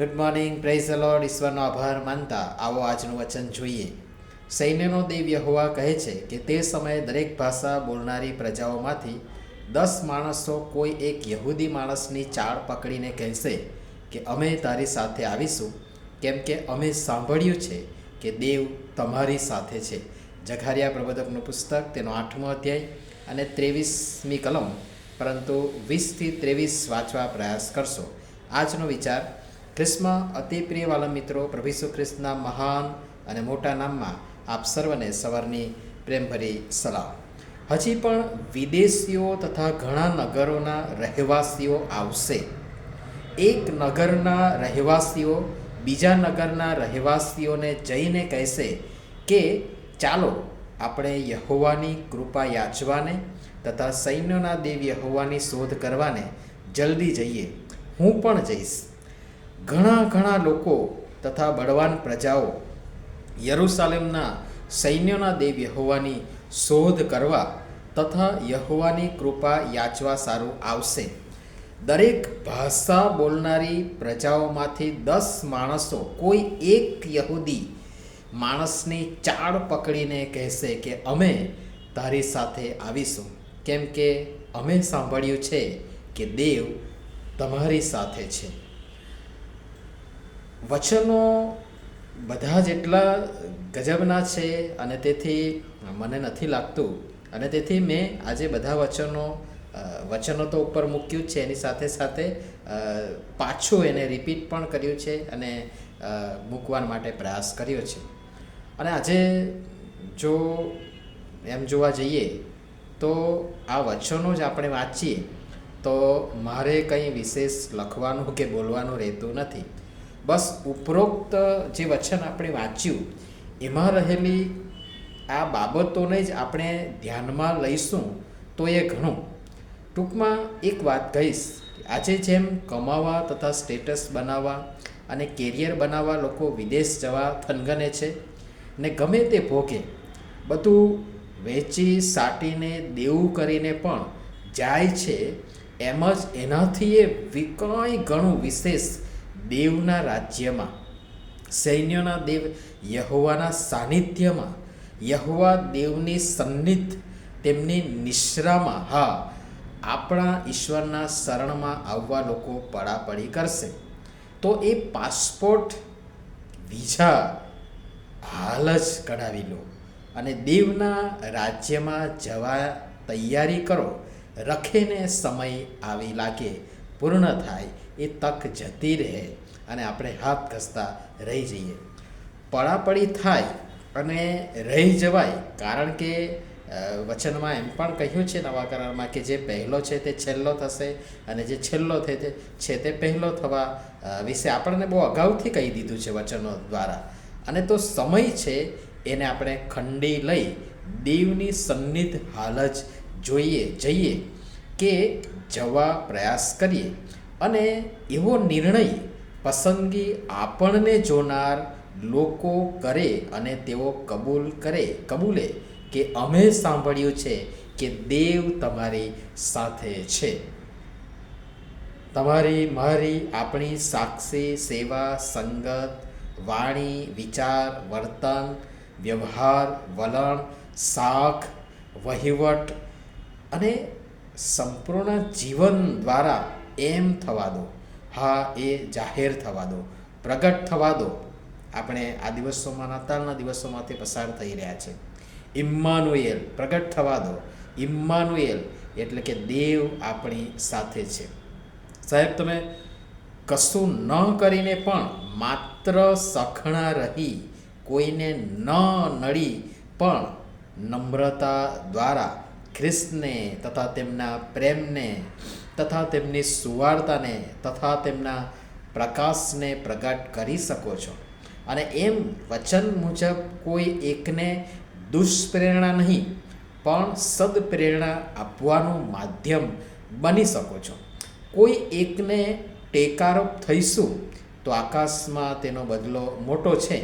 Good morning praise lord ઈશ્વરનો આભાર માનતા. આવો આજનું વચન જોઈએ. સૈન્યનો દેવ યહોવા કહે છે કે તે સમયે દરેક ભાષા બોલનારી પ્રજાઓમાંથી દસ માણસો કોઈ એક યહૂદી માણસની ચાળ પકડીને કહેશે કે અમે તારી સાથે આવીશું, કેમ કે અમે સાંભળ્યું છે કે દેવ તમારી સાથે છે. જઘારિયા પ્રબોધકનું પુસ્તક, તેનો આઠમો અધ્યાય અને ત્રેવીસમી કલમ, પરંતુ વીસથી ત્રેવીસ વાંચવા પ્રયાસ કરશો. આજનો વિચાર ખ્રિસ્તમાં અતિ પ્રિય વાલા મિત્રો, પ્રભુ ખ્રિસ્તના મહાન અને મોટા નામમાં આપ સર્વને સવારની પ્રેમભરી સલામ. હજી પણ વિદેશીઓ તથા ઘણા નગરોના રહેવાસીઓ આવશે. એક નગરના રહેવાસીઓ બીજા નગરના રહેવાસીઓને જઈને કહેશે કે, ચાલો આપણે યહોવાની કૃપા યાચવાને તથા સૈન્યના દેવ યહોવાની શોધ કરવાને જલ્દી જઈએ. હું પણ જઈશ. ઘણા ઘણા લોકો તથા બળવાન પ્રજાઓ યરુસાલેમના સૈન્યના દેવ યહોવાની શોધ કરવા તથા યહોવાની કૃપા યાચવા સારું આવશે. દરેક ભાષા બોલનારી પ્રજાઓમાંથી દસ માણસો કોઈ એક યહૂદી માણસની ચાળ પકડીને કહેશે કે, અમે તારી સાથે આવીશું. કેમ કે અમે સાંભળ્યું છે કે દેવ તમારી સાથે છે. વચનો બધા જ એટલા ગજબના છે અને તેથી મને નથી લાગતું. અને તેથી મેં આજે બધા વચનો વચનો તો ઉપર મૂક્યું જ છે. એની સાથે સાથે પાછું એને રિપીટ પણ કર્યું છે અને મૂકવા માટે પ્રયાસ કર્યો છે. અને આજે જો એમ જોવા જઈએ તો આ વચનો જ આપણે વાંચીએ તો મારે કંઈ વિશેષ લખવાનું કે બોલવાનું રહેતું નથી. બસ ઉપરોક્ત જે વચન આપણે વાંચ્યું, એમાં રહેલી આ બાબતોને જ આપણે ધ્યાનમાં લઈશું તો એ ઘણું. ટૂંકમાં એક વાત કહીશ આજે જેમ કમાવા તથા સ્ટેટસ બનાવવા અને કેરિયર બનાવવા લોકો વિદેશ જવા થનગને છે ને ગમે તે ભોગે, બધું વેચી સાટીને દેવું કરીને પણ જાય છે, એમ જ એનાથી એ કંઈ ઘણું વિશેષ દેવના રાજ્યમાં, સૈન્યના દેવ, યહોવાના સાનિધ્યમાં, યહોવા દેવની સન્નિધ તેમની નિશ્રામાં, હા, આપણા ઈશ્વરના શરણમાં આવવા લોકો પડાપડી કરશે. તો એ પાસપોર્ટ વિઝા હાલ જ કઢાવી લો અને દેવના રાજ્યમાં જવા તૈયારી કરો. રખેને સમય આવી લાગે, પૂર્ણ થાય એ તક જતી રહે અને આપણે હાથ ઘસતા રહી જઈએ. પડાપડી થાય અને રહી જવાય, કારણ કે વચનમાં એમ પણ કહ્યું છે નવા કરારમાં કે જે પહેલો છે તે છેલ્લો થશે અને જે છેલ્લો તે, છે તે પહેલો થવા વિશે આપણને બહુ અગાઉથી કહી દીધું છે વચનો દ્વારા. અને તો સમય છે એને આપણે ખંડી લઈ દેવની સન્નિધ હાલ જ જોઈએ, જઈએ કે જવા પ્રયાસ કરીએ. અને એવો નિર્ણય પસંદગી આપણને જોનાર લોકો કરે અને તેઓ કબૂલ કરે, કબૂલે કે અમે સાંભળ્યું છે કે દેવ તમારી સાથે છે. તમારી, મારી આપણી સાક્ષી, સેવા, સંગત, વાણી, વિચાર, વર્તન, વ્યવહાર, વલણ શાખ વહીવટ અને સંપૂર્ણ જીવન દ્વારા એમ થવા દો. હા, એ જાહેર થવા દો. પ્રગટ થવા દો. આપણે આ દિવસોમાં, નાતાલના દિવસોમાંથી પસાર થઈ રહ્યા છે. ઇમ્માનુએલ પ્રગટ થવા દો. ઇમ્માનુએલ એટલે કે દેવ આપણી સાથે છે. સાહેબ, તમે કશું ન કરીને પણ માત્ર સખણા રહી, કોઈને ન નડી, પણ નમ્રતા દ્વારા ખ્રિસ્તને તથા તેમના પ્રેમને તથા તેમની સુવાર્તાને તથા તેમના પ્રકાશને પ્રગટ કરી શકો છો. અને એમ વચન મુજબ કોઈ એકને દુષ્પ્રેરણા નહીં, પણ સદપ્રેરણા આપવાનું માધ્યમ બની શકો છો. કોઈ એકને ટેકારોપ થઈશું તો આકાશમાં તેનો બદલો મોટો છે,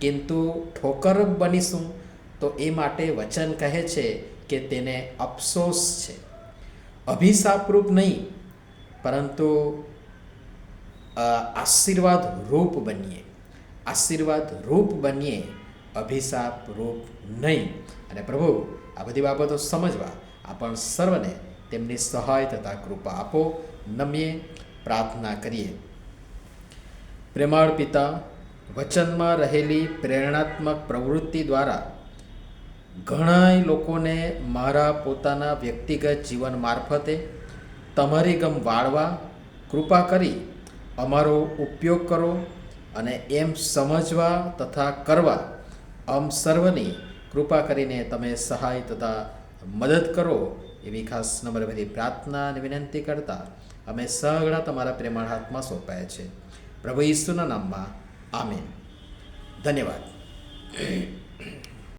કિંતુ ઠોકર બનીશું તો એ માટે વચન કહે છે કે તેને અફસોસ છે. અભિશાપરૂપ નહીં, પરંતુ આશીર્વાદ રૂપ બનીએ. આશીર્વાદ રૂપ બનીએ અભિશાપ રૂપ નહીં. અને પ્રભુ, આ બધી બાબતો સમજવા આપણ સર્વને તેમની સહાય તથા કૃપા આપો, નમીએ પ્રાર્થના કરીએ. પ્રેમાળ પિતા, વચનમાં રહેલી પ્રેરણાત્મક પ્રવૃત્તિ દ્વારા ઘણાય લોકોને મારા પોતાના વ્યક્તિગત જીવન મારફતે તમારી ગમ વાળવા કૃપા કરી અમારો ઉપયોગ કરો અને એમ સમજવા તથા કરવા અમ સર્વની કૃપા કરીને તમે સહાય તથા મદદ કરો એવી ખાસ નમ્રભરી પ્રાર્થના અને વિનંતી કરતા અમે સઘળા તમારા પ્રેમાળ હાથમાં સોંપાયા છે. પ્રભુ ઈસુના નામમાં આમેન. ધન્યવાદ.